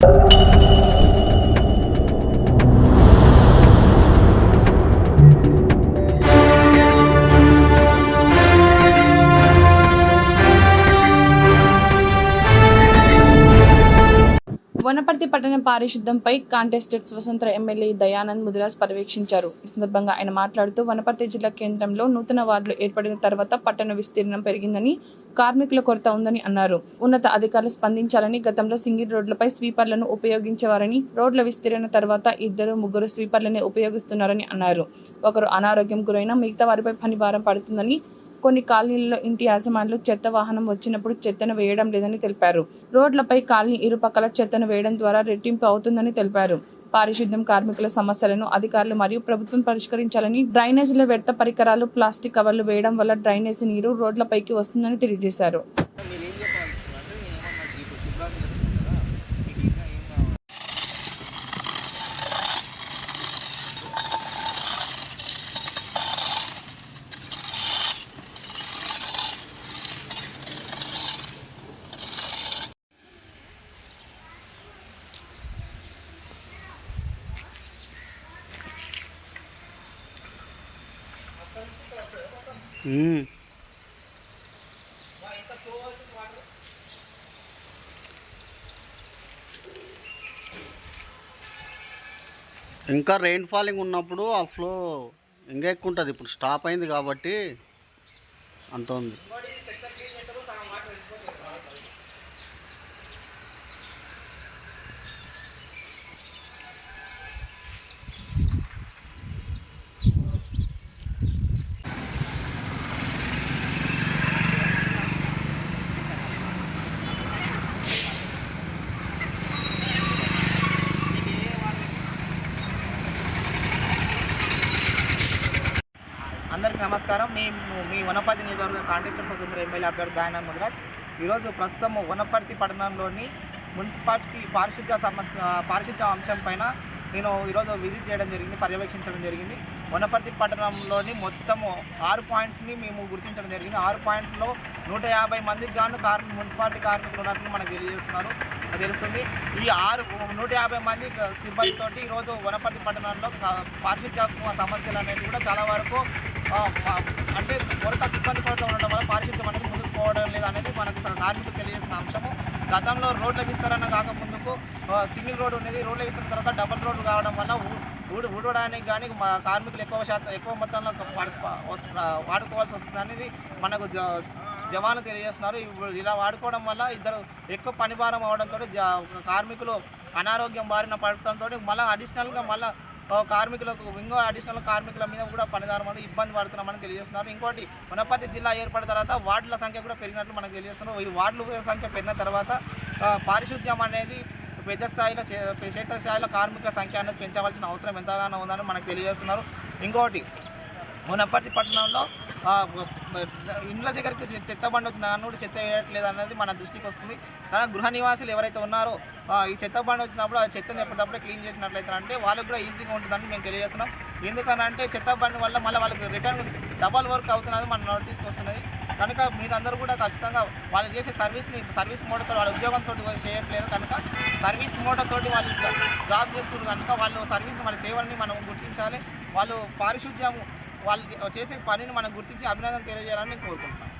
you. Wanaparthy పట్టణ పారిశుద్ధ్యంపై contested స్వతంత్ర ఎమ్మెల్యే దయానంద్ ముదిరాజ్ పర్యవేక్షించారు. ఈ సందర్భంగా ఆయన మాట్లాడుతూ వనపర్తి జిల్లా కేంద్రంలో నూతన వార్డులు ఏర్పడిన తర్వాత పట్టణ విస్తీర్ణం పెరిగిందని కార్మికుల కొరత ఉందని అన్నారు. ఉన్నత అధికారులు స్పందించాలని గతంలో సింగిల్ రోడ్లపై స్వీపర్లను ఉపయోగించేవారని రోడ్ల విస్తీర్ణ తర్వాత ఇద్దరు ముగ్గురు స్వీపర్లనే ఉపయోగిస్తున్నారని అన్నారు. ఒకరు అనారోగ్యం గురైన మిగతా వారిపై పని భారం పడుతుందని కొన్ని కాలనీలలో ఇంటి యాజమాన్లు చెత్త వాహనం వచ్చినప్పుడు చెత్తను వేయడం లేదని తెలిపారు. రోడ్లపై కాలనీ ఇరుపక్కల చెత్తను వేయడం ద్వారా రెట్టింపు అవుతుందని తెలిపారు. పారిశుద్ధ్యం కార్మికుల సమస్యలను అధికారులు మరియు ప్రభుత్వం పరిష్కరించాలని డ్రైనేజీల వ్యర్థ పరికరాలు ప్లాస్టిక్ కవర్లు వేయడం వల్ల డ్రైనేజీ నీరు రోడ్లపైకి వస్తుందని తెలియజేశారు. Hmm. ఇంకా రెయిన్ ఫాలింగ్ ఉన్నప్పుడు ఆ ఫ్లో ఇంకా ఎక్కువ ఉంటుంది. ఇప్పుడు స్టాప్ అయింది కాబట్టి అంత ఉంది. అందరికీ నమస్కారం. మేము మీ వనపర్తి నియోజకవర్గ కాంటెస్టర్ స్వతంత్ర ఎమ్మెల్యే అభ్యర్థి దయానంద్ ముదిరాజ్ ఈరోజు ప్రస్తుతం వనపర్తి పట్టణంలోని మున్సిపాలిటీ పారిశుద్ధ్య సమస్య పారిశుద్ధ్య అంశం పైన నేను ఈరోజు విజిట్ చేయడం జరిగింది పర్యవేక్షించడం జరిగింది. వనపర్తి పట్టణంలోని మొత్తము ఆరు పాయింట్స్ని మేము గుర్తించడం జరిగింది. ఆరు పాయింట్స్లో నూట యాభై మందికి గాను కార్మి మున్సిపాలిటీ కార్మికులు ఉన్నట్లు మనకు తెలియజేస్తున్నారు. అది తెలుస్తుంది. ఈ ఆరు నూట యాభై మంది సిబ్బందితోటి ఈరోజు వనపర్తి పట్టణంలో పారిశుద్ధ్య సమస్యలు అనేవి కూడా చాలా వరకు అంటే కొరత సిబ్బంది కొరత ఉండడం వల్ల పారిశుద్ధ్యం అనేది ముందుకు పోవడం లేదు అనేది మనకు కార్మికులు తెలియజేసిన అంశము. గతంలో రోడ్ల విస్తరణ కాక ముందుకు సింగిల్ రోడ్ ఉండేది రోడ్ల విస్తరణ తర్వాత డబుల్ రోడ్డు కావడం వల్ల ఊడు ఊడడానికి కానీ మా కార్మికులు ఎక్కువ శాతం ఎక్కువ మొత్తంలో వాడుకోవాల్సి వస్తుంది అనేది మనకు జ తెలియజేస్తున్నారు. ఇలా వాడుకోవడం వల్ల ఇద్దరు ఎక్కువ పని భారం అవడంతో కార్మికులు అనారోగ్యం బారిన పడటంతో మళ్ళీ అడిషనల్గా మళ్ళీ కార్మికులకు ఇంకో అడిషనల్ కార్మికుల మీద కూడా పనిదారులు ఇబ్బంది పడుతున్నామని తెలియజేస్తున్నారు. ఇంకోటి వనపర్తి జిల్లా ఏర్పడిన తర్వాత వార్డుల సంఖ్య కూడా పెరిగినట్లు మనకు తెలియజేస్తున్నారు. ఈ వార్డుల సంఖ్య పెరిగిన తర్వాత పారిశుద్ధ్యం అనేది పెద్ద స్థాయిలో చే- క్షేత్రస్థాయిలో కార్మికుల సంఖ్య అనేది పెంచవలసిన అవసరం ఎంతగానో ఉందని మనకు తెలియజేస్తున్నారు. ఇంకోటి మునపర్తి పట్టణంలో ఇండ్ల దగ్గరికి చెత్త బండి వచ్చిన కానీ కూడా చెత్త వేయట్లేదు అనేది మన దృష్టికి వస్తుంది. కానీ గృహ నివాసులు ఎవరైతే ఉన్నారో ఈ చెత్త బండి వచ్చినప్పుడు ఆ చెత్తని ఎప్పటికప్పుడే క్లీన్ చేసినట్లయితే అంటే వాళ్ళకి కూడా ఈజీగా ఉంటుందని మేము తెలియజేస్తున్నాం. ఎందుకనంటే చెత్త బండి వల్ల మళ్ళీ వాళ్ళకి రిటర్న్ డబల్ వర్క్ అవుతున్నది మన నోటీస్కి వస్తున్నది. కనుక మీరందరూ కూడా ఖచ్చితంగా వాళ్ళు చేసే సర్వీస్ని సర్వీస్ మోడతో వాళ్ళ ఉద్యోగంతో చేయట్లేదు కనుక సర్వీస్ మోడతో వాళ్ళు జాబ్ చేస్తున్నారు కనుక వాళ్ళు సర్వీస్ని వాళ్ళ సేవల్ని మనం గుర్తించాలి. వాళ్ళు పారిశుద్ధ్యం వాళ్ళు చేసే పనిని మనం గుర్తించి అభినందన తెలియజేయాలని నేను కోరుకుంటున్నాను